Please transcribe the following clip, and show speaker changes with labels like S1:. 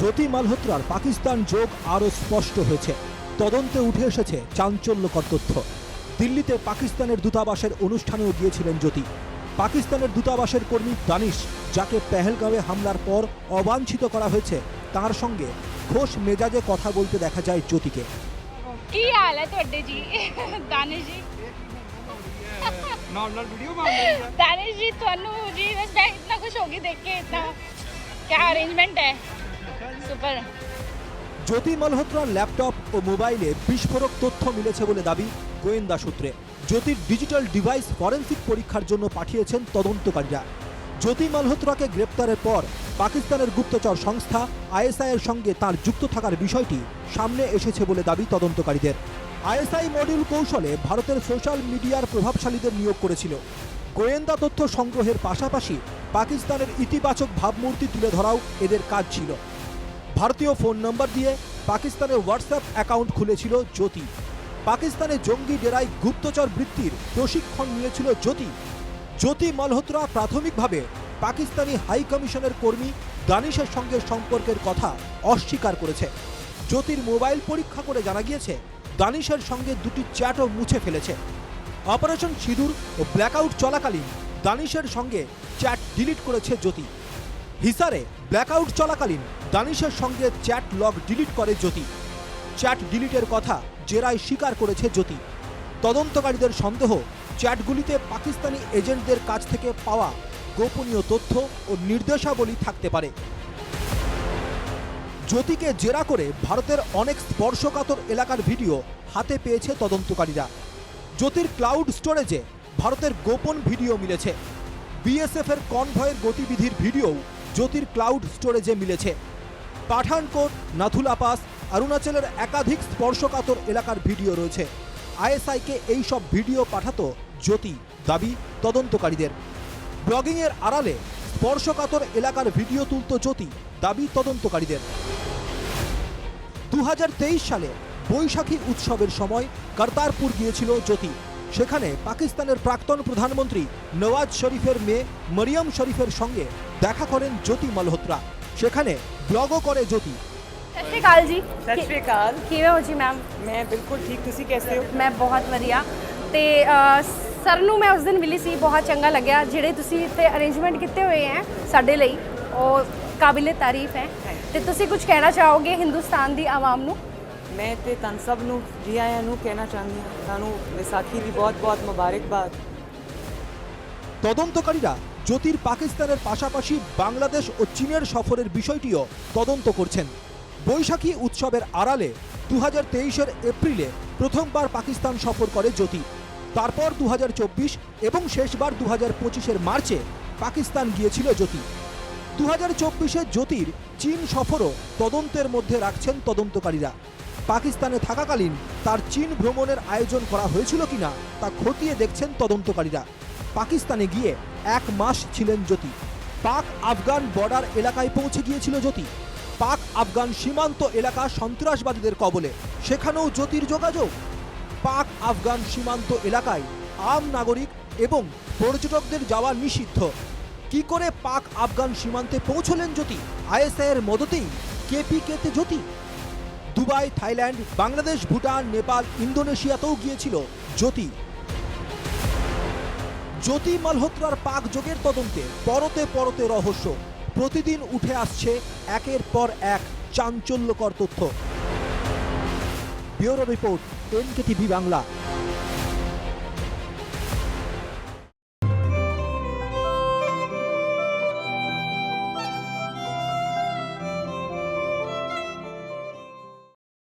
S1: জ্যোতি মালহোত্রার পাকিস্তান যোগ আরও স্পষ্ট হয়েছে। তদন্তে উঠে এসেছে চাঞ্চল্যকর তথ্য। দিল্লিতে পাকিস্তানের দূতাবাসের অনুষ্ঠানেও গিয়েছিলেন জ্যোতি। পাকিস্তানের দূতাবাসের কর্মী দানিশ যাকে পেহেলগাঁওয়ে হামলার পর অবাঞ্ছিত করা হয়েছে তার সঙ্গে খোশ মেজাজে কথা বলতে দেখা যায় জ্যোতিকে।
S2: কি
S1: জ্যোতি মালহোত্রার ল্যাপটপ ও মোবাইলে বিস্ফোরক তথ্য মিলেছে বলে দাবি গোয়েন্দা সূত্রে। জ্যোতির ডিজিটাল ডিভাইস ফরেন্সিক পরীক্ষার জন্য পাঠিয়েছেন তদন্তকারীরা। জ্যোতি মালহোত্রাকে গ্রেপ্তারের পর পাকিস্তানের গুপ্তচর সংস্থা আইএসআইয়ের সঙ্গে তার যুক্ত থাকার বিষয়টি সামনে এসেছে বলে দাবি তদন্তকারীদের। আইএসআই মডিউল কৌশলে ভারতের সোশ্যাল মিডিয়ার প্রভাবশালীদের নিয়োগ করেছিল। গোয়েন্দা তথ্য সংগ্রহের পাশাপাশি পাকিস্তানের ইতিবাচক ভাবমূর্তি তুলে ধরাও এদের কাজ ছিল। ভারতীয় ফোন নম্বর দিয়ে পাকিস্তানে হোয়াটসঅ্যাপ অ্যাকাউন্ট খুলেছিল জ্যোতি। পাকিস্তানে জঙ্গি ডেরায় গুপ্তচর বৃত্তির প্রশিক্ষণ নিয়েছিল জ্যোতি। জ্যোতি মালহোত্রা প্রাথমিকভাবে পাকিস্তানি হাই কমিশনের কর্মী দানিশের সঙ্গে সম্পর্কের কথা অস্বীকার করেছে। জ্যোতির মোবাইল পরীক্ষা করে জানা গিয়েছে, দানিশের সঙ্গে দুটি চ্যাটও মুছে ফেলেছে। অপারেশন সিঁদুর ও ব্ল্যাকআউট চলাকালীন দানিশের সঙ্গে চ্যাট ডিলিট করেছে জ্যোতি। হিসারে ব্ল্যাকআউট চলাকালীন দানিশের সঙ্গে চ্যাট লগ ডিলিট করে জ্যোতি। চ্যাট ডিলিটের কথা জেরায় স্বীকার করেছে জ্যোতি। তদন্তকারীদের সন্দেহ চ্যাটগুলিতে পাকিস্তানি এজেন্টদের কাছ থেকে পাওয়া গোপনীয় তথ্য ও নির্দেশাবলী থাকতে পারে। জ্যোতিকে জেরা করে ভারতের অনেক স্পর্শকাতর এলাকার ভিডিও হাতে পেয়েছে তদন্তকারীরা। জ্যোতির ক্লাউড স্টোরেজে ভারতের গোপন ভিডিও মিলেছে। বিএসএফ এর কনভয়ের গতিবিধির ভিডিও জ্যোতির ক্লাউড স্টোরেজে মিলেছে। পাঠানকোট, নাথুলা পাস, অরুণাচলের একাধিক স্পর্শকাতর এলাকার ভিডিও রয়েছে। আইএসআইকে এই সব ভিডিও পাঠাতো জ্যোতি, দাবি তদন্তকারীদের। ব্লগিংয়ের আড়ালে স্পর্শকাতর এলাকার ভিডিও তুলত জ্যোতি, দাবি তদন্তকারীদের। দু হাজার তেইশ সালে বৈশাখী উৎসবের সময় কর্তারপুর গিয়েছিল জ্যোতি। সেখানে পাকিস্তানের প্রাক্তন প্রধানমন্ত্রী নওয়াজ শরীফের মেয়ে মরিয়ম শরীফের সঙ্গে দেখা করেন জ্যোতি মালহোত্রা সেখানে ব্লগও করে জ্যোতি
S3: ਸਤਿ ਸ਼੍ਰੀ ਅਕਾਲ ਜੀ
S4: ਸਤਿ ਸ਼੍ਰੀ ਅਕਾਲ
S3: ਕਿਵੇਂ ਹੋ ਜੀ ਮੈਮ
S4: ਮੈਂ ਬਿਲਕੁਲ ਠੀਕ ਤੁਸੀਂ ਕੈਸੇ ਹੋ
S3: ਮੈਂ ਬਹੁਤ ਵਧੀਆ ਤੇ ਅ, ਸਰ ਨੂੰ ਮੈਂ ਉਸ ਦਿਨ ਮਿਲੀ ਸੀ ਬਹੁਤ ਚੰਗਾ ਲੱਗਿਆ ਜਿਹੜੇ ਤੁਸੀਂ ਇੱਥੇ ਅਰੇਂਜਮੈਂਟ ਕੀਤੇ ਹੋਏ ਹੈ ਸਾਡੇ ਲਈ ਉਹ ਕਾਬਿਲੇ ਤਾਰੀਫ ਹੈ ਤੇ ਤੁਸੀਂ ਕੁਝ ਕਹਿਣਾ ਚਾਹੋਗੇ ਹਿੰਦੁਸਤਾਨ ਦੀ ਆਵਾਮ ਨੂੰ
S4: ਮੈਂ ਤੇ ਤਨ ਸਭ ਨੂੰ ਜੀ ਆਇਆਂ ਨੂੰ ਕਹਿਣਾ ਚਾਹੁੰਦੀ ਹਾਂ ਤੁਹਾਨੂੰ ਵਿਸਾਖੀ ਦੀ ਬਹੁਤ ਬਹੁਤ ਮੁਬਾਰਕਬਾਦ
S1: তদন্তকারীরা জ্যোতির পাকিস্তানের পাশাপাশি বাংলাদেশ ও চীনের সফরের বিষয়টিও তদন্ত করছেন। বৈশাখী উৎসবের আড়ালে দু হাজার এপ্রিলে প্রথমবার পাকিস্তান সফর করে জ্যোতি। তারপর দু হাজার চব্বিশ এবং শেষবার দু হাজার মার্চে পাকিস্তান গিয়েছিল জ্যোতি। দু হাজার চব্বিশে জ্যোতির চীন সফরও তদন্তের মধ্যে রাখছেন তদন্তকারীরা। পাকিস্তানে থাকাকালীন তার চীন ভ্রমণের আয়োজন করা হয়েছিল কিনা তা খতিয়ে দেখছেন তদন্তকারীরা। পাকিস্তানে গিয়ে এক মাস ছিলেন জ্যোতি। পাক আফগান বর্ডার এলাকায় পৌঁছে গিয়েছিল জ্যোতি। পাক আফগান সীমান্ত এলাকা সন্ত্রাসবাদীদের কবলে। সেখানেও জ্যোতির যোগাযোগ। পাক আফগান সীমান্ত এলাকায় আম নাগরিক এবং পর্যটকদের যাওয়া নিষিদ্ধ। কি করে পাক আফগান সীমান্তে পৌঁছলেন জ্যোতি? আইএসআই এর মদতেই কেপিকেতে জ্যোতি। দুবাই, থাইল্যান্ড, বাংলাদেশ, ভুটান, নেপাল, ইন্দোনেশিয়াতেও গিয়েছিল জ্যোতি। জ্যোতি মালহোত্রার পাক যোগের তদন্তে পরতে পরতে রহস্য। প্রতিদিন উঠে আসছে একের পর এক চাঞ্চল্যকর তথ্য। Bureau report, NKTV Bangla.